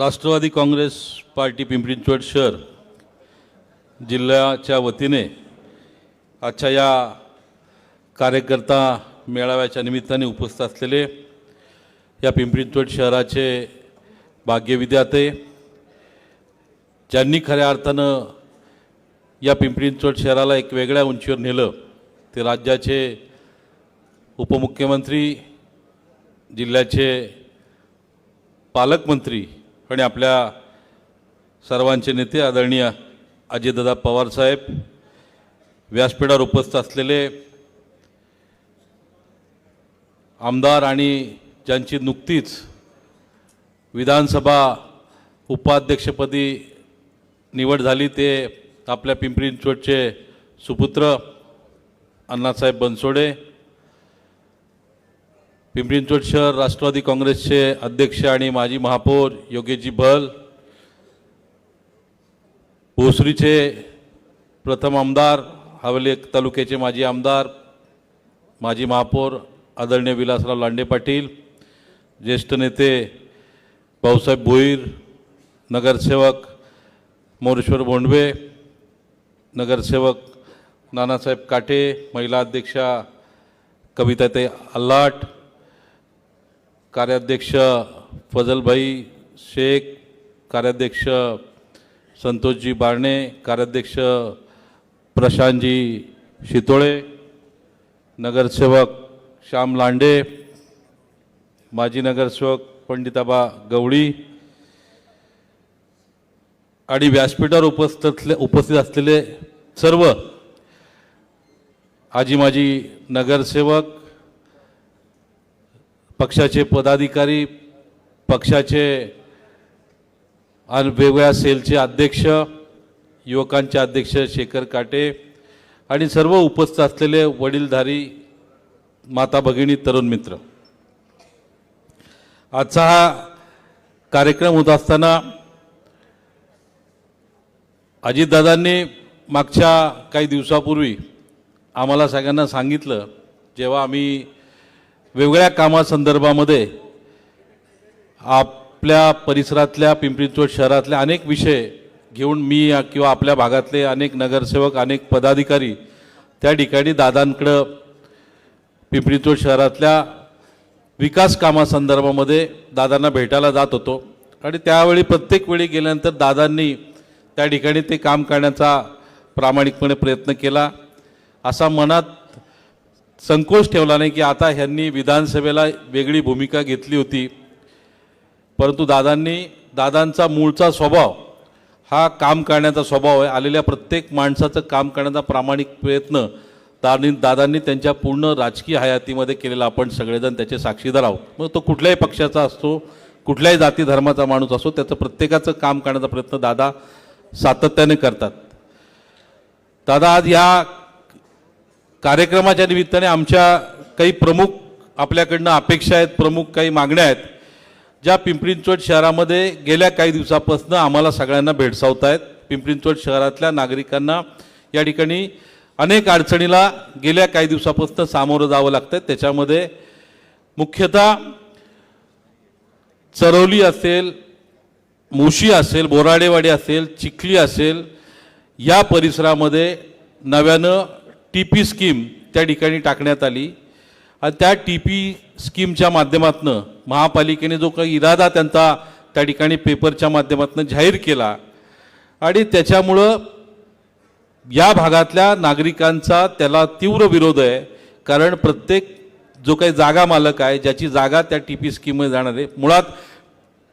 Rashtrawadi Congress party Pimpri Chinchwad शहर जिल्ह्याच्या वतीने आजच्या या कार्यकर्ता मेळाव्याच्या निमित्ताने उपस्थित असलेले या पिंपरी चिंचवड शहराचे भाग्यविद्याते ज्यांनी खऱ्या अर्थानं या पिंपरी चिंचवड शहराला एक वेगळ्या उंचीवर नेलं ते राज्याचे उपमुख्यमंत्री जिल्ह्याचे पालकमंत्री आणि आपल्या सर्वांचे नेते आदरणीय अजितदादा पवारसाहेब व्यासपीठावर उपस्थित असलेले आमदार आणि ज्यांची नुकतीच विधानसभा उपाध्यक्षपदी निवड झाली ते आपल्या पिंपरी चिंचवडचे सुपुत्र अण्णासाहेब बनसोडे पिंपरी चिंचवड शहर राष्ट्रवादी काँग्रेसचे अध्यक्ष आणि माजी महापौर योगेशजी बल भोसरीचे प्रथम आमदार हवेली तालुक्याचे माजी आमदार माजी महापौर आदरणीय विलासराव लांडे पाटील ज्येष्ठ नेते भाऊसाहेब भोईर नगरसेवक मोरेश्वर भोंडवे नगरसेवक नानासाहेब काटे महिला अध्यक्षा कविताताई अल्लाट कार्याध्यक्ष फजलभाई शेख कार्याध्यक्ष संतोषजी बारणे कार्याध्यक्ष प्रशांतजी शितोळे नगरसेवक श्याम लांडे माजी नगरसेवक पंडिताबा गवळी आणि व्यासपीठावर उपस्थित असले- उपस्थित असलेले सर्व आजी माजी नगरसेवक पक्षाचे पदाधिकारी पक्षाचे आणि वेगवेगळ्या सेलचे अध्यक्ष युवकांचे अध्यक्ष शेखर काटे आणि सर्व उपस्थित असलेले वडीलधारी माता भगिनी तरुण मित्र. आजचा हा कार्यक्रम होत असताना अजितदादांनी मागच्या काही दिवसापूर्वी आम्हाला सगळ्यांना सांगितलं जेव्हा आम्ही वेगवेगळ्या कामासंदर्भामध्ये आपल्या परिसरातल्या पिंपरी चिंचवड शहरातल्या अनेक विषय घेऊन मी किंवा आपल्या भागातले अनेक नगरसेवक अनेक पदाधिकारी त्या ठिकाणी दादांकडं पिंपरी चिंचवड शहरातल्या विकास कामासंदर्भामध्ये दादांना भेटायला जात होतो. आणि त्यावेळी प्रत्येक वेळी गेल्यानंतर दादांनी त्या ठिकाणी ते काम करण्याचा प्रामाणिकपणे प्रयत्न केला. असा मनात संकोच ठेवला नाही की आता ह्यांनी विधानसभेला वेगळी भूमिका घेतली होती. परंतु दादांनी दादांचा मूळचा स्वभाव हा काम करण्याचा स्वभाव आहे. आलेल्या प्रत्येक माणसाचं काम करण्याचा प्रामाणिक प्रयत्न दादांनी दादांनी त्यांच्या पूर्ण राजकीय हयातीमध्ये केलेला आपण सगळेजण त्याचे साक्षीदार आहोत. मग तो कुठल्याही पक्षाचा असतो कुठल्याही जाती धर्माचा माणूस असो त्याचं प्रत्येकाचं काम करण्याचा प्रयत्न दादा सातत्याने करतात. दादा आज या कार्यक्रमाच्या निमित्ताने आमच्या काही प्रमुख आपल्याकडनं अपेक्षा आहेत प्रमुख काही मागण्या आहेत. ज्या पिंपरी शहरामध्ये गेल्या काही दिवसापासून आम्हाला सगळ्यांना भेडसावत आहेत. पिंपरी शहरातल्या नागरिकांना या ठिकाणी अनेक अडचणीला गेल्या काही दिवसापासून सामोरं जावं लागतं त्याच्यामध्ये मुख्यतः चरवली असेल मुशी असेल बोराडेवाडी असेल चिखली असेल या परिसरामध्ये नव्यानं टी पी स्कीम त्या ठिकाणी टाकण्यात आली. आणि त्या टी पी स्कीमच्या माध्यमातून महापालिकेने जो काही इरादा त्यांचा त्या ठिकाणी पेपरच्या माध्यमातून जाहीर केला आणि त्याच्यामुळं या भागातल्या नागरिकांचा त्याला तीव्र विरोध आहे. कारण प्रत्येक जो काही जागा मालक आहे ज्याची जागा त्या टी पी स्कीममध्ये जाणार आहे. मुळात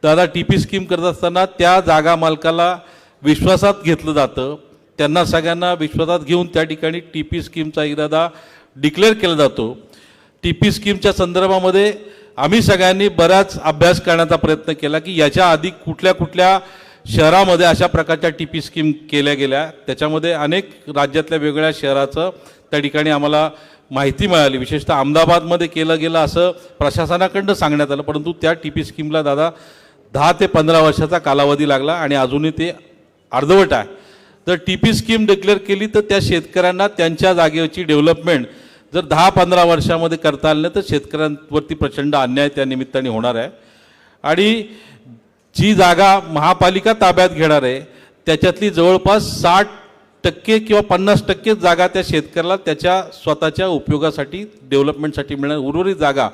दादा टी पी स्कीम करत असताना त्या जागा मालकाला विश्वासात घेतलं जातं. त्यांना सगळ्यांना विश्वासात घेऊन त्या ठिकाणी टी पी स्कीमचा इरादा डिक्लेअर केला जातो. टी पी स्कीमच्या संदर्भामध्ये आम्ही सगळ्यांनी बराच अभ्यास करण्याचा प्रयत्न केला की याच्या आधी कुठल्या कुठल्या शहरामध्ये अशा प्रकारच्या टी पी स्कीम केल्या गेल्या. त्याच्यामध्ये अनेक राज्यातल्या वेगवेगळ्या शहराचं त्या ठिकाणी आम्हाला माहिती मिळाली. विशेषतः अहमदाबादमध्ये केलं गेलं असं प्रशासनाकडनं सांगण्यात आलं. परंतु त्या टी पी स्कीमला दादा दहा ते पंधरा वर्षाचा कालावधी लागला आणि अजूनही ते अर्धवट आहे. जर टी पी स्कीम डिक्लेअर केली तर त्या शेतकऱ्यांना त्यांच्या जागेची डेव्हलपमेंट जर दहा पंधरा वर्षामध्ये करता आलं नाही तर शेतकऱ्यांवरती प्रचंड अन्याय त्या निमित्ताने होणार आहे. आणि जी जागा महापालिका ताब्यात घेणार आहे त्याच्यातली जवळपास साठ टक्के किंवा पन्नास टक्के जागा त्या शेतकऱ्याला त्याच्या स्वतःच्या उपयोगासाठी डेव्हलपमेंटसाठी मिळणार. उर्वरित जागा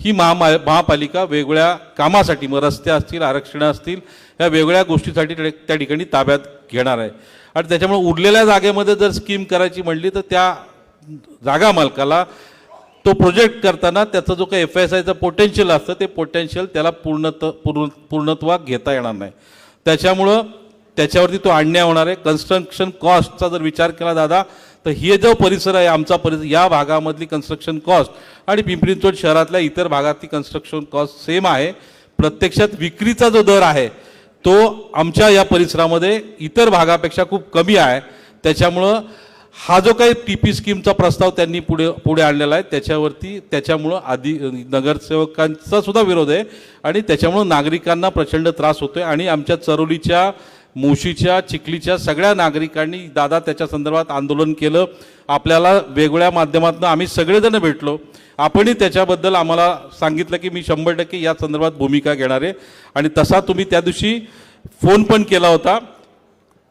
ही महामा महापालिका वेगवेगळ्या कामासाठी मग रस्ते असतील आरक्षणं असतील या वेगळ्या गोष्टीसाठी त्या ठिकाणी ताब्यात घेणार आहे. आणि त्याच्यामुळे उरलेल्या जागेमध्ये जर स्कीम करायची म्हणली तर त्या जागा मालकाला तो प्रोजेक्ट करताना त्याचा जो काही एफ एस आयचं पोटेन्शियल असतं ते पोटेन्शियल त्याला पूर्णत पूर्ण पूर्णत्वात घेता येणार नाही. त्याच्यामुळं त्याच्यावरती तो आणण्या होणार आहे. कन्स्ट्रक्शन कॉस्टचा जर विचार केला दादा तर हे जो परिसर आहे आमचा परिसर या भागामधली कन्स्ट्रक्शन कॉस्ट आणि पिंपरी चिंचवड शहरातल्या इतर भागातली कन्स्ट्रक्शन कॉस्ट सेम आहे. प्रत्यक्षात विक्रीचा जो दर आहे तो आमच्या या परिसरामध्ये इतर भागापेक्षा खूप कमी आहे. त्याच्यामुळं हा जो काही टी पी स्कीमचा प्रस्ताव त्यांनी पुढे पुढे आणलेला आहे त्याच्यावरती त्याच्यामुळं आधी नगरसेवकांचा सुद्धा विरोध आहे आणि त्याच्यामुळं नागरिकांना प्रचंड त्रास होतोय आणि आमच्या चरोलीच्या मुशीच्या चिखलीच्या सगळ्या नागरिकांनी दादा त्याच्या संदर्भात आंदोलन केलं. आपल्याला वेगवेगळ्या माध्यमातून आम्ही सगळेजण भेटलो. आपणही त्याच्याबद्दल आम्हाला सांगितलं की मी शंभर टक्के या संदर्भात भूमिका घेणार आहे. आणि तसा तुम्ही त्या दिवशी फोन पण केला होता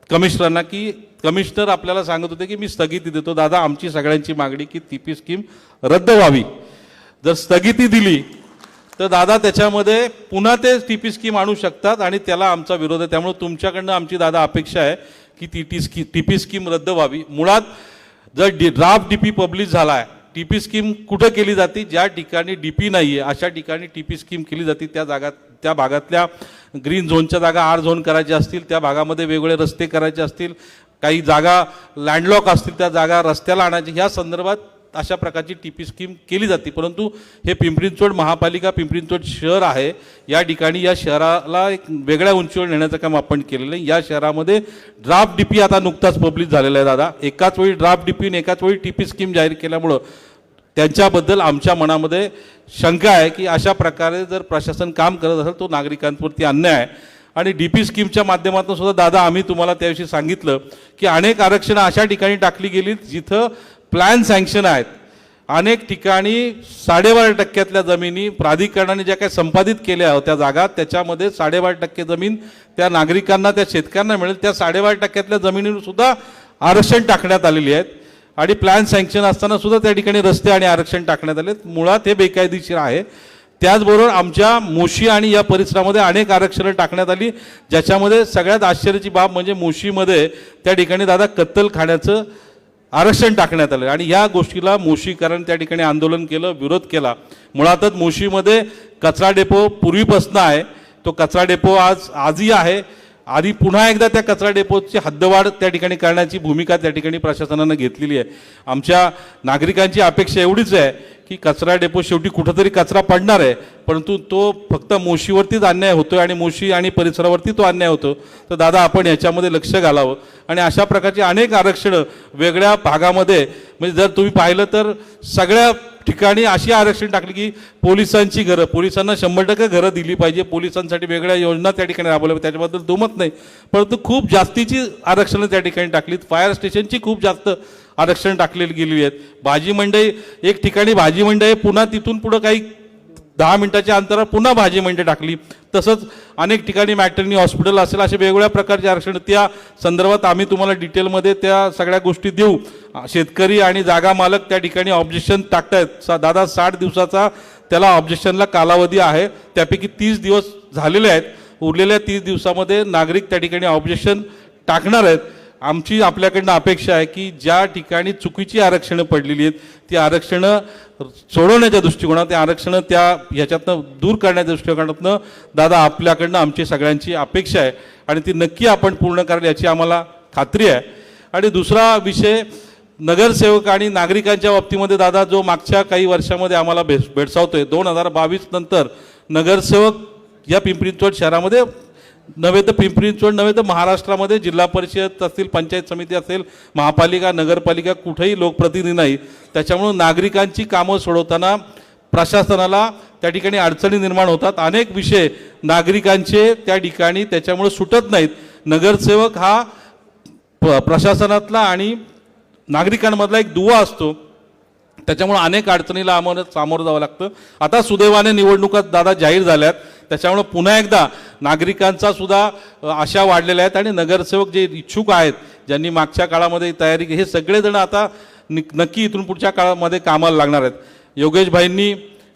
कमिशनरांना की कमिशनर आपल्याला सांगत होते की मी स्थगिती देतो. दादा आमची सगळ्यांची मागणी की ती पी स्कीम रद्द व्हावी. जर स्थगिती दिली तर दादा त्याच्यामध्ये पुन्हा ते टी पी स्कीम आणू शकतात आणि त्याला आमचा विरोध आहे. त्यामुळे तुमच्याकडनं आमची दादा अपेक्षा आहे की ती टी स्की टी पी स्कीम रद्द व्हावी. मुळात जर D draft D P publish झाला आहे टी पी स्कीम कुठं केली जाते? ज्या ठिकाणी डी पी नाही आहे अशा ठिकाणी टी पी स्कीम केली जाते. त्या जागा त्या भागातल्या ग्रीन झोनच्या जागा आर झोन करायच्या असतील त्या भागामध्ये वेगवेगळे रस्ते करायचे असतील काही जागा लँडलॉक असतील त्या जागा रस्त्याला आणायची. ह्या संदर्भात अशा प्रकारची टी पी स्कीम केली जाते. परंतु हे पिंपरी चिंचवड महापालिका पिंपरी चिंचवड शहर आहे. या ठिकाणी या शहराला एक वेगळ्या उंचीवर नेण्याचं काम आपण केलेलं आहे. या शहरामध्ये ड्राफ्ट डी पी आता नुकताच पब्लिश झालेला आहे दादा. एकाच वेळी ड्राफ्ट डी पी एकाच वेळी टी पी स्कीम जाहीर केल्यामुळं त्यांच्याबद्दल आमच्या मनामध्ये शंका आहे की अशा प्रकारे जर प्रशासन काम करत असेल तो नागरिकांवरती अन्याय आहे. आणि डी पी स्कीमच्या माध्यमातून सुद्धा दादा आम्ही तुम्हाला त्याविषयी सांगितलं की अनेक आरक्षणं अशा ठिकाणी टाकली गेली जिथं प्लॅन सँक्शन आहेत. अनेक ठिकाणी साडेबारा टक्क्यातल्या जमिनी प्राधिकरणाने ज्या काही संपादित केल्या होत्या जागा त्याच्यामध्ये साडेबारा टक्के जमीन त्या नागरिकांना त्या शेतकऱ्यांना मिळेल. त्या साडेबारा टक्क्यातल्या जमिनीवर सुद्धा आरक्षण टाकण्यात आलेली आहेत. आणि प्लॅन सँक्शन असताना सुद्धा त्या ठिकाणी रस्ते आणि आरक्षण टाकण्यात आले मुळात हे बेकायदेशीर आहे. त्याचबरोबर आमच्या मोशी आणि या परिसरामध्ये अनेक आरक्षणं टाकण्यात आली ज्याच्यामध्ये सगळ्यात आश्चर्याची बाब म्हणजे मोशीमध्ये त्या ठिकाणी दादा कत्तल खाण्याचं आरक्षण टाकण्यात आलं. आणि या गोष्टीला मोशीकरण त्या ठिकाणी आंदोलन केलं विरोध केला. मुळातच मोशीमध्ये कचरा डेपो पूर्वीपासून आहे. तो कचरा डेपो आज आजही आहे. आधी पुन्हा एकदा त्या कचरा डेपोची हद्दवाढ त्या ठिकाणी करण्याची भूमिका त्या ठिकाणी प्रशासनानं घेतलेली आहे. आमच्या नागरिकांची अपेक्षा एवढीच आहे की कचरा डेपो शेवटी कुठंतरी कचरा पडणार आहे परंतु तो फक्त मोशीवरतीच अन्याय होतोय आणि मोशी आणि परिसरावरती तो अन्याय होतो. तर दादा आपण याच्यामध्ये लक्ष घालावं. आणि अशा प्रकारची अनेक आरक्षणं वेगळ्या भागामध्ये म्हणजे जर तुम्ही पाहिलं तर सगळ्या ठिकाणी अशी आरक्षण टाकली की पोलिसांची घरं पोलिसांना शंभर टक्के घरं दिली पाहिजे. पोलिसांसाठी वेगळ्या योजना त्या ठिकाणी राबवल्या त्याच्याबद्दल दुमत नाही. परंतु खूप जास्तीची आरक्षणं त्या ठिकाणी टाकलीत. फायर स्टेशनची खूप जास्त आरक्षण टाकलेली गेलेली आहेत. भाजी मंडई एक ठिकाणी भाजी मंडई पुन्हा तिथून पुढं काही दहा मिनिटाच्या अंतरावर पुन्हा भाजी मंडई टाकली. तसंच अनेक ठिकाणी मॅटर्नी हॉस्पिटल असेल असे वेगवेगळ्या प्रकारचे आरक्षण. त्या संदर्भात आम्ही तुम्हाला डिटेलमध्ये त्या सगळ्या गोष्टी देऊ. शेतकरी आणि जागा मालक त्या ठिकाणी ऑब्जेक्शन टाकतायत. सा दादा साठ दिवसाचा त्याला ऑब्जेक्शनला कालावधी आहे. त्यापैकी तीस दिवस झालेले आहेत. उरलेल्या तीस दिवसामध्ये नागरिक त्या ठिकाणी ऑब्जेक्शन टाकणार आहेत. आमची आपल्याकडनं अपेक्षा आहे की ज्या ठिकाणी चुकीची आरक्षणं पडलेली आहेत ती आरक्षणं सोडवण्याच्या दृष्टिकोनात ते आरक्षणं त्या ह्याच्यातनं दूर करण्याच्या दृष्टिकोनातनं दादा आपल्याकडनं आमची सगळ्यांची अपेक्षा आहे आणि ती नक्की आपण पूर्ण कराल याची आम्हाला खात्री आहे. आणि दुसरा विषय नगरसेवक आणि नागरिकांच्या बाबतीमध्ये दादा जो मागच्या काही वर्षामध्ये आम्हाला भेस भेडसावतोय दोन हजार बावीस नंतर नगरसेवक या पिंपरी चिंचवड शहरामध्ये नव्हे तर पिंपरी चिंचवड नव्हे तर महाराष्ट्रामध्ये जिल्हा परिषद असतील पंचायत समिती असेल महापालिका नगरपालिका कुठेही लोकप्रतिनिधी नाही. त्याच्यामुळं नागरिकांची कामं सोडवताना प्रशासनाला त्या ठिकाणी अडचणी निर्माण होतात. अनेक विषय नागरिकांचे त्या ठिकाणी त्याच्यामुळे सुटत नाहीत. नगरसेवक हा प- प्रशासनातला आणि नागरिकांमधला एक दुवा असतो. त्याच्यामुळे अनेक अडचणीला आम्हाला सामोरं जावं लागतं. आता सुदैवाने निवडणुका दादा जाहीर झाल्यात. त्याच्यामुळं पुन्हा एकदा नागरिकांचा सुद्धा आशा वाढलेल्या आहेत आणि नगरसेवक जे इच्छुक आहेत ज्यांनी मागच्या काळामध्ये तयारी हे सगळेजण आता नक्की इथून पुढच्या काळामध्ये कामाला लागणार आहेत. योगेशभाईंनी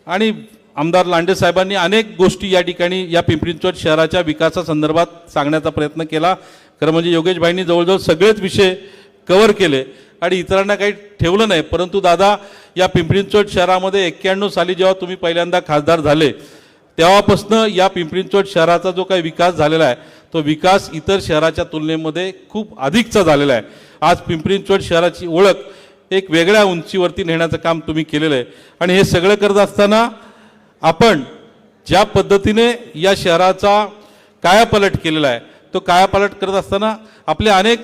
आणि आमदार लांडे साहेबांनी अनेक गोष्टी या ठिकाणी या पिंपरी चिंचवड शहराच्या विकासासंदर्भात सांगण्याचा प्रयत्न केला. खरं म्हणजे योगेशभाईंनी जवळजवळ सगळेच विषय कव्हर केले आणि इतरांना काही ठेवलं नाही. परंतु दादा या पिंपरी चिंचवड शहरामध्ये एक्क्याण्णव साली जेव्हा तुम्ही पहिल्यांदा खासदार झाले तेव्हापासनं या पिंपरी शहराचा जो काही विकास झालेला आहे तो विकास इतर शहराच्या तुलनेमध्ये खूप अधिकचा झालेला आहे. आज पिंपरी शहराची ओळख एक वेगळ्या उंचीवरती नेण्याचं काम तुम्ही केलेलं आहे. आणि हे सगळं करत असताना आपण ज्या पद्धतीने या शहराचा कायापालट केलेला आहे तो कायापालट करत असताना आपले अनेक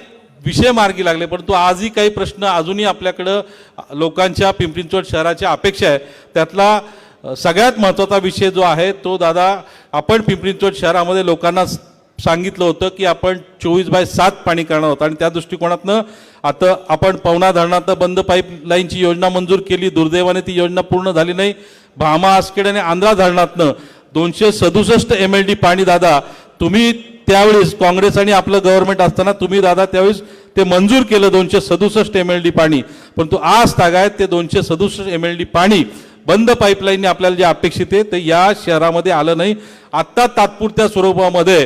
विषय मार्गी लागले परंतु आजही काही प्रश्न अजूनही आपल्याकडं लोकांच्या पिंपरी शहराच्या अपेक्षा आहे. त्यातला सगळ्यात महत्त्वाचा विषय जो आहे तो दादा आपण पिंपरी चिंचवड शहरामध्ये लोकांना सांगितलं होतं की आपण चोवीस बाय सात पाणी करणार होतं आणि त्या दृष्टिकोनातनं आता आपण पवना धरणातनं बंद पाईपलाईनची योजना मंजूर केली. दुर्दैवाने ती योजना पूर्ण झाली नाही. भामा आसखेड आणि आंध्रा धरणातनं दोनशे सदुसष्ट एम एल डी पाणी दादा तुम्ही त्यावेळेस काँग्रेस आणि आपलं गव्हर्नमेंट असताना तुम्ही दादा त्यावेळेस ते मंजूर केलं दोनशे सदुसष्ट एम एल डी पाणी. परंतु आज तागायत ते दोनशे सदुसष्ट एम एल डी पाणी. बंद पाईपलाईनने आपल्याला जे अपेक्षित आहे ते या शहरामध्ये आलं नाही. आत्ता तात्पुरत्या स्वरूपामध्ये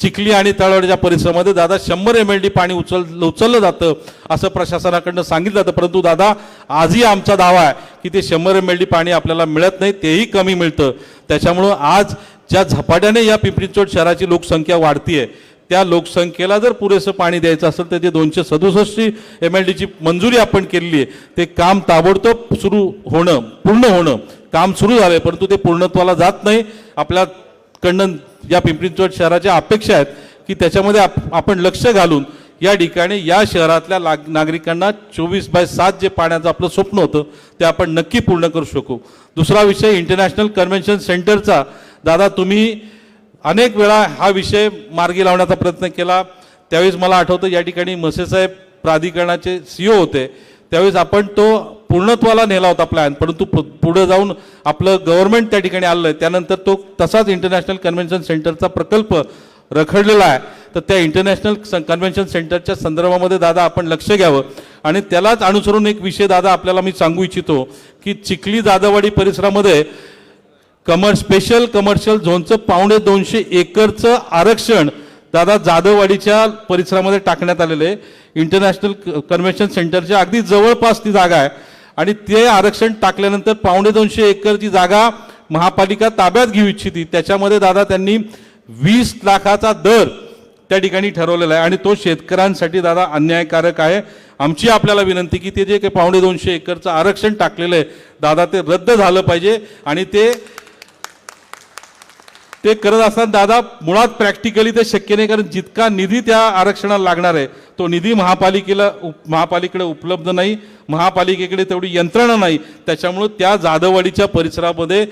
चिखली आणि तळवड्याच्या परिसरामध्ये दादा शंभर एम एल डी पाणी उचल उचललं जातं असं प्रशासनाकडनं सांगितलं जातं. परंतु दादा आजही आमचा दावा आहे की ते शंभर एम एल डी पाणी आपल्याला मिळत नाही तेही कमी मिळतं. त्याच्यामुळं आज ज्या झपाट्याने या पिंपरी चिंचवड शहराची लोकसंख्या वाढतीये त्या लोकसंख्येला जर पुरेसं पाणी द्यायचं असेल तर ते दोनशे सदुसष्टची एम एल डीची मंजुरी आपण केलेली आहे. ते काम ताबडतोब सुरू होणं पूर्ण होणं काम सुरू झालं आहे परंतु ते पूर्णत्वाला जात नाही. आपल्याकडनं या पिंपरी चिंचवड शहराच्या अपेक्षा आहेत की त्याच्यामध्ये आप- आपण लक्ष घालून या ठिकाणी या शहरातल्या लाग नागरिकांना चोवीस बाय सात जे पाण्याचं आपलं स्वप्न होतं ते आपण नक्की पूर्ण करू शकू. दुसरा विषय इंटरनॅशनल कन्व्हेन्शन सेंटरचा दादा तुम्ही अनेक वेळा हा विषय मार्गी लावण्याचा प्रयत्न केला. त्यावेळेस मला आठवतं या ठिकाणी मसेसाहेब प्राधिकरणाचे सीओ होते. त्यावेळेस आपण तो पूर्णत्वाला नेला होता प्लॅन परंतु पु- पुढे जाऊन आपलं गव्हर्नमेंट त्या ठिकाणी आलं आहे त्यानंतर तो तसाच इंटरनॅशनल कन्व्हेन्शन सेंटरचा प्रकल्प रखडलेला आहे. तर त्या इंटरनॅशनल कन्व्हेन्शन सेंटरच्या संदर्भामध्ये दादा आपण लक्ष घ्यावं. आणि त्यालाच अनुसरून एक विषय दादा आपल्याला मी सांगू इच्छितो की चिखली जाधववाडी परिसरामध्ये कमर स्पेशल कमर्शियल झोनचं पावणे दोनशे एकरचं आरक्षण दादा जाधववाडीच्या परिसरामध्ये टाकण्यात आलेलं आहे. इंटरनॅशनल क- कन्व्हेन्शन सेंटरच्या अगदी जवळपास ती जागा आहे. आणि ते आरक्षण टाकल्यानंतर पावणे दोनशे एकरची जागा महापालिका ताब्यात घेऊ इच्छिती. त्याच्यामध्ये दादा त्यांनी वीस लाखाचा दर त्या ठिकाणी ठरवलेला आहे. आणि तो शेतकऱ्यांसाठी दादा अन्यायकारक आहे. आमची आपल्याला विनंती की ते जे काही पावणे दोनशे एकरचं आरक्षण टाकलेलं आहे दादा ते रद्द झालं पाहिजे. आणि ते ते करत असताना दादा मुळात प्रॅक्टिकली ते शक्य नाही कारण जितका निधी त्या आरक्षणाला लागणार आहे तो निधी महापालिकेला उप- महापालिकेकडे उपलब्ध नाही महापालिकेकडे तेवढी यंत्रणा नाही त्याच्यामुळं त्या जाधववाडीच्या परिसरामध्ये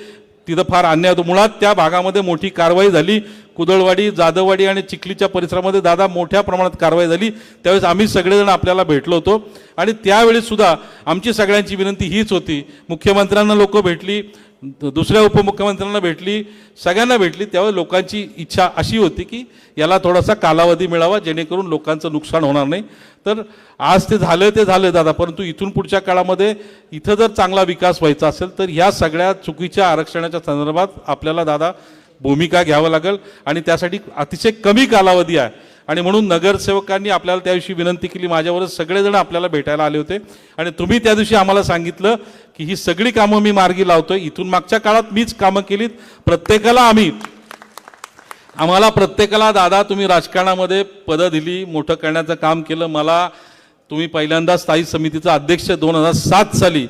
तिथं फार अन्याय होतो. मुळात त्या भागामध्ये मोठी कारवाई झाली. कुदळवाडी जाधववाडी आणि चिखलीच्या परिसरामध्ये दादा मोठ्या प्रमाणात कारवाई झाली. त्यावेळेस आम्ही सगळेजण आपल्याला भेटलो होतो. आणि त्यावेळीसुद्धा आमची सगळ्यांची विनंती हीच होती. मुख्यमंत्र्यांना लोक भेटली दुसऱ्या उपमुख्यमंत्र्यांना भेटली सगळ्यांना भेटली. त्यावेळी लोकांची इच्छा अशी होती की याला थोडासा कालावधी मिळावा जेणेकरून लोकांचं नुकसान होणार नाही. तर आज ते झालं ते झालं दादा. परंतु इथून पुढच्या काळामध्ये इथं जर चांगला विकास व्हायचा असेल तर ह्या सगळ्या चुकीच्या आरक्षणाच्या संदर्भात आपल्याला दादा भूमिका घ्यावं लागेल आणि त्यासाठी अतिशय कमी कालावधी आहे. आणि म्हणून नगरसेवकांनी आपल्याला त्याविषयी विनंती केली माझ्यावरच सगळेजण आपल्याला भेटायला आले होते. आणि तुम्ही त्या दिवशी आम्हाला सांगितलं की ही सगळी कामं मी मार्गी लावतोय. इथून मागच्या काळात मीच कामं केलीत. प्रत्येकाला आम्ही आम्हाला प्रत्येकाला दादा तुम्ही राजकारणामध्ये पदं दिली मोठं करण्याचं काम केलं. मला तुम्ही पहिल्यांदा स्थायी समितीचा अध्यक्ष दोन हजार सात साली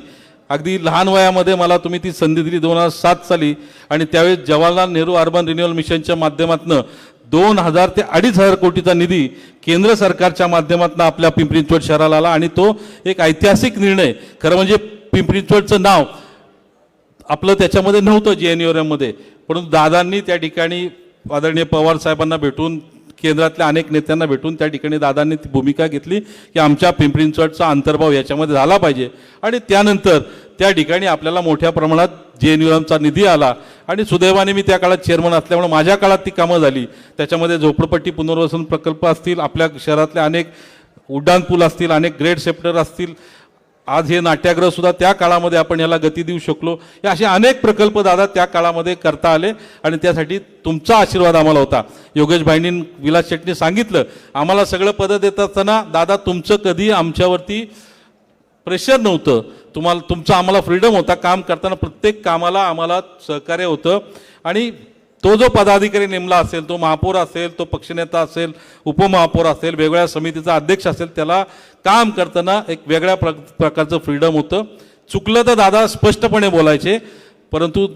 अगदी लहान वयामध्ये मला तुम्ही ती संधी दिली दोन हजार सात साली. आणि त्यावेळेस जवाहरलाल नेहरू अर्बन रिन्युअल मिशनच्या माध्यमातून दोन हजार ते अडीच हजार कोटीचा निधी केंद्र सरकारच्या माध्यमातून आपल्या पिंपरी चिंचवड शहराला आला. आणि तो एक ऐतिहासिक निर्णय खरं म्हणजे पिंपरी चिंचवडचं नाव आपलं त्याच्यामध्ये नव्हतं जे एनमध्ये. परंतु दादांनी त्या ठिकाणी आदरणीय पवार साहेबांना भेटून केंद्रातल्या अनेक नेत्यांना भेटून त्या ठिकाणी दादांनी ती भूमिका घेतली की आमच्या पिंपरी चिंचवडचा अंतर्भाव याच्यामध्ये झाला पाहिजे. आणि त्यानंतर त्या ठिकाणी आपल्याला मोठ्या प्रमाणात जे एन चा निधी आला आणि सुदैवाने मी त्या काळात चेअरमन असल्यामुळे माझ्या काळात ती कामं झाली. त्याच्यामध्ये झोपडपट्टी पुनर्वसन प्रकल्प असतील आपल्या शहरातले अनेक उड्डाणपूल असतील अनेक ग्रेड सेप्टर असतील आज हे नाट्यगृह सुद्धा त्या काळामध्ये आपण याला गती देऊ शकलो. हे असे अनेक प्रकल्प दादा त्या काळामध्ये करता आले आणि त्यासाठी तुमचा आशीर्वाद आम्हाला होता. योगेश भाईंनी विलास शेट्टी सांगितलं आम्हाला सगळं पदं देत असताना दादा तुमचं कधी आमच्यावरती प्रेशर नव्हतं. तुम्हाला तुमचं आम्हाला फ्रीडम होता. काम करताना प्रत्येक कामाला आम्हाला सहकार्य होतं. आणि तो जो पदाधिकारी नेमला असेल तो महापौर असेल तो पक्षनेता असेल उपमहापौर असेल वेगवेगळ्या समितीचा अध्यक्ष असेल त्याला काम करताना एक वेगळ्या प्र प्रकारचं फ्रीडम होतं. चुकलं तर दादा स्पष्टपणे बोलायचे परंतु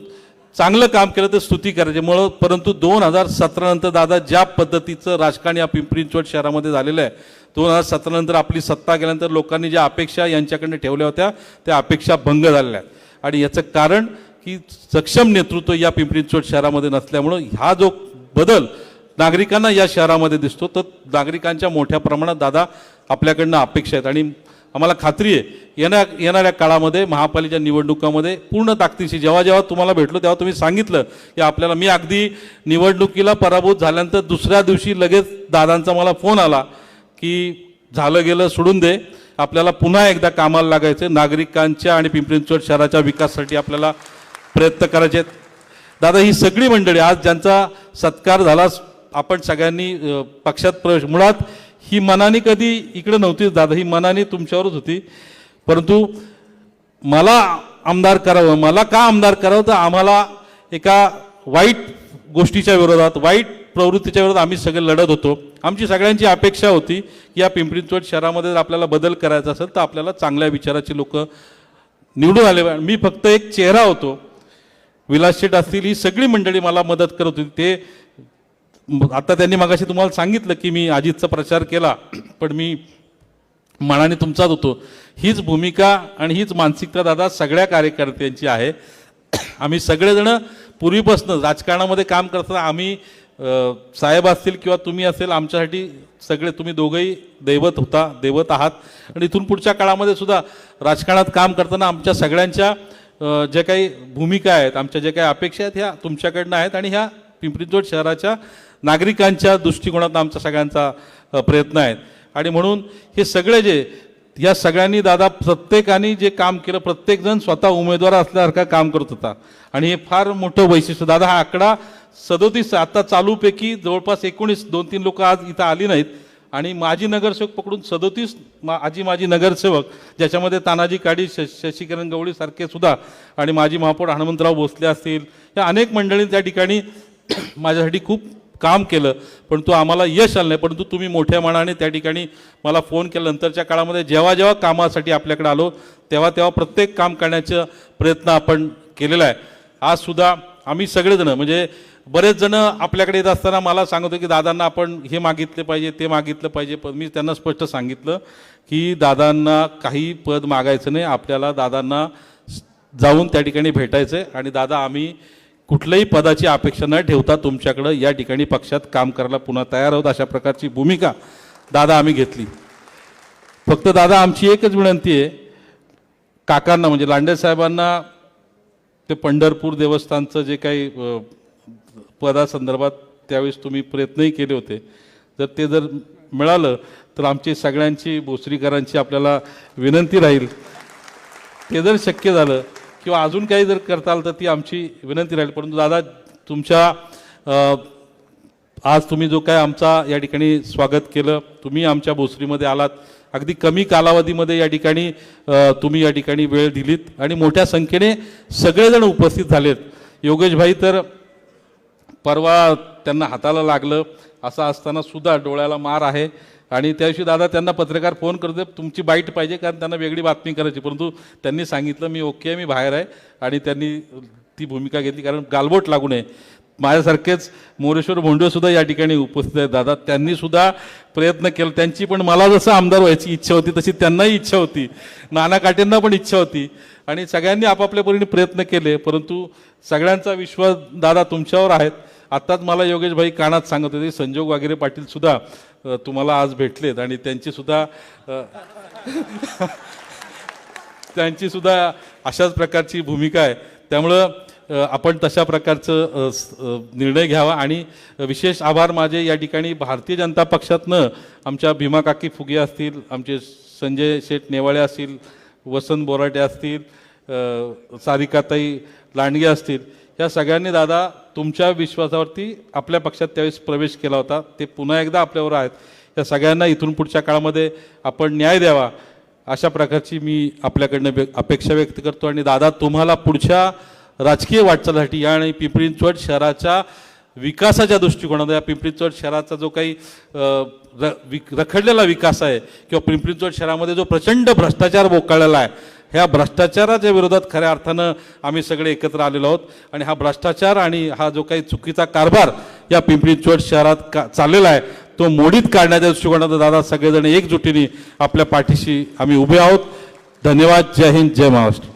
चांगलं काम केलं तर स्तुती करायचे. मुळं परंतु दोन हजार सतरानंतर दादा ज्या पद्धतीचं राजकारण या पिंपरी चिंचवड शहरामध्ये झालेलं आहे दोन हजार सतरानंतर आपली सत्ता गेल्यानंतर लोकांनी ज्या अपेक्षा यांच्याकडनं ठेवल्या होत्या त्या अपेक्षा भंग झालेल्या आहेत. आणि याचं कारण की सक्षम नेतृत्व या पिंपरी चिंचवड शहरामध्ये नसल्यामुळं हा जो बदल नागरिकांना या शहरामध्ये दिसतो तर नागरिकांच्या मोठ्या प्रमाणात दादा आपल्याकडनं अपेक्षा आहेत. आणि आम्हाला खात्री आहे येण्या येणाऱ्या काळामध्ये महापालिकेच्या निवडणुकामध्ये पूर्ण ताकदीशी जेव्हा जेव्हा तुम्हाला भेटलो तेव्हा तुम्ही सांगितलं की आपल्याला मी अगदी निवडणुकीला पराभूत झाल्यानंतर दुसऱ्या दिवशी लगेच दादांचा मला फोन आला की झालं गेलं सोडून दे. आपल्याला पुन्हा एकदा कामाला लागायचं नागरिकांच्या आणि पिंपरी चिंचवड शहराच्या विकासासाठी आपल्याला प्रयत्न करायचे आहेत. दादा ही सगळी मंडळी आज ज्यांचा सत्कार झाला आपण सगळ्यांनी पक्षात प्रवेश मुळात ही मनाने कधी इकडे नव्हतीच दादा ही मनाने तुमच्यावरच होती. परंतु मला आमदार करावं मला का आमदार करावं? तर आम्हाला एका वाईट गोष्टीच्या विरोधात वाईट प्रवृत्तीच्या विरोधात आम्ही सगळे लढत होतो. आमची सगळ्यांची अपेक्षा होती की या पिंपरी चिंचवड शहरामध्ये जर आपल्याला बदल करायचा असेल तर आपल्याला चांगल्या विचाराची लोक निवडून आले मी फक्त एक चेहरा होतो. विलास शेठ असतील ही सगळी मंडळी मला मदत करत होती. ते आता त्यांनी मागाशी तुम्हाला सांगितलं की मी अजितचा प्रचार केला पण मी मनाने तुमचाच होतो. हीच भूमिका आणि हीच मानसिकता दादा सगळ्या कार्यकर्त्यांची आहे. आम्ही सगळेजण पूर्वीपासून राजकारणामध्ये काम करताना आम्ही साहेब असतील किंवा तुम्ही असेल आमच्यासाठी सगळे तुम्ही दोघंही दैवत होता दैवत आहात. आणि इथून पुढच्या काळामध्ये सुद्धा राजकारणात काम करताना आमच्या सगळ्यांच्या ज्या काही भूमिका आहेत आमच्या ज्या काही अपेक्षा आहेत ह्या तुमच्याकडनं आहेत. आणि ह्या पिंपरी चिंचवड शहराच्या नागरिकांच्या दृष्टिकोनात आमचा सगळ्यांचा प्रयत्न आहे आणि म्हणून हे सगळे जे या सगळ्यांनी दादा प्रत्येकाने जे काम केलं प्रत्येकजण स्वतः उमेदवार असल्यासारखा काम करत होता. आणि हे फार मोठं वैशिष्ट्य. दादा हा आकडा सदोतीस आता चालूपैकी जवळपास एकोणीस दोन तीन लोक आज इथं आली नाहीत. आणि माजी नगरसेवक पकडून सदोतीस मा आजी माजी नगरसेवक ज्याच्यामध्ये तानाजी काडी श शशिकरण गवळीसारखे सुद्धा आणि माजी महापौर हनुमंतराव भोसले असतील या अनेक मंडळी त्या ठिकाणी माझ्यासाठी खूप काम केलं पण तो आम्हाला यश आलं नाही परंतु तुम्ही मोठ्या मनाने त्या ठिकाणी मला फोन केला. नंतरच्या काळामध्ये जेव्हा जेव्हा कामासाठी आपल्याकडे आलो तेव्हा तेव्हा प्रत्येक काम करण्याचा प्रयत्न आपण केलेला आहे. आज सुद्धा आम्ही सगळेजणं म्हणजे बरेच जण आपल्याकडे येत असताना मला सांगत की दादांना आपण हे मागितले पाहिजे ते मागितलं पाहिजे. पण मी त्यांना स्पष्ट सांगितलं की दादांना काही पद मागायचं नाही आपल्याला दादांना जाऊन त्या ठिकाणी भेटायचं आहे आणि दादा आम्ही कुठल्याही पदाची अपेक्षा न ठेवता तुमच्याकडं या ठिकाणी पक्षात काम करायला पुन्हा तयार आहोत अशा प्रकारची भूमिका दादा आम्ही घेतली. फक्त दादा आमची एकच विनंती आहे काकांना म्हणजे लांडे साहेबांना ते पंढरपूर देवस्थानचं जे काही पदासंदर्भात त्यावेळेस तुम्ही प्रयत्नही केले होते. जर ते जर मिळालं तर आमची सगळ्यांची भोसरीकरांची आपल्याला विनंती राहील. ते जर शक्य झालं किंवा अजून काही जर करताल तर ती आमची विनंती राहील. परंतु दादा तुमच्या आज तुम्ही जो काय आमचा या ठिकाणी स्वागत केलं तुम्ही आमच्या भोसरीमध्ये आलात. अगदी कमी कालावधीमध्ये या ठिकाणी तुम्ही या ठिकाणी वेळ दिलीत आणि मोठ्या संख्येने सगळेजण उपस्थित झालेत. योगेशभाई तर परवा त्यांना हाताला लागलं असं असताना सुद्धा डोळ्याला मार आहे. आणि त्याविषयी दादा त्यांना पत्रकार फोन करतो तुमची बाईट पाहिजे कारण त्यांना वेगळी बातमी करायची. परंतु त्यांनी सांगितलं मी ओके आहे मी बाहेर आहे. आणि त्यांनी ती भूमिका घेतली कारण गालबोट लागू नये. माझ्यासारखेच मोरेश्वर भोंडेसुद्धा या ठिकाणी उपस्थित आहेत. दादा त्यांनीसुद्धा प्रयत्न केला. त्यांची पण मला जसं आमदार व्हायची इच्छा होती तशी त्यांनाही इच्छा होती. नाना काटेंना पण इच्छा होती. आणि सगळ्यांनी आपापल्या परीने प्रयत्न केले परंतु सगळ्यांचा विश्वास दादा तुमच्यावर आहेत. आत्ताच मला योगेश भाई कानात सांगत होते संजोग वगैरे पाटीलसुद्धा तुम्हाला आज भेटलेत आणि त्यांचीसुद्धा त्यांचीसुद्धा अशाच प्रकारची भूमिका आहे. त्यामुळं आपण तशा प्रकारचं निर्णय घ्यावा आणि विशेष आभार माझे या ठिकाणी भारतीय जनता पक्षातनं आमच्या भीमा काकी फुगे असतील आमचे संजय शेठ नेवाळे असतील वसंत बोराटे असतील सारिकाताई लांडगे असतील या सगळ्यांनी दादा तुमच्या विश्वासावरती आपल्या पक्षात त्यावेळेस प्रवेश केला होता. ते पुन्हा एकदा आपल्यावर आहेत. या सगळ्यांना इथून पुढच्या काळामध्ये आपण न्याय द्यावा अशा प्रकारची मी आपल्याकडनं अपेक्षा व्यक्त करतो. आणि दादा तुम्हाला पुढच्या राजकीय वाटचालीसाठी या आणि पिंपरी चिंचवड शहराच्या विकासाच्या दृष्टिकोनातून या पिंपरी चिंचवड शहराचा जो काही र विक रखडलेला विकास आहे किंवा पिंपरी चिंचवड शहरामध्ये जो प्रचंड भ्रष्टाचार बोकाळलेला आहे ह्या भ्रष्टाचाराच्या विरोधात खऱ्या अर्थानं आम्ही सगळे एकत्र आलेलो आहोत. आणि हा भ्रष्टाचार आणि हा जो काही चुकीचा कारभार या पिंपरी चिंचवड शहरात का चाललेला आहे तो मोडीत काढण्याच्या दृष्टिकोनातून दादा सगळेजण एकजुटीने आपल्या पाठीशी आम्ही उभे आहोत. धन्यवाद. जय हिंद. जय महाराष्ट्र.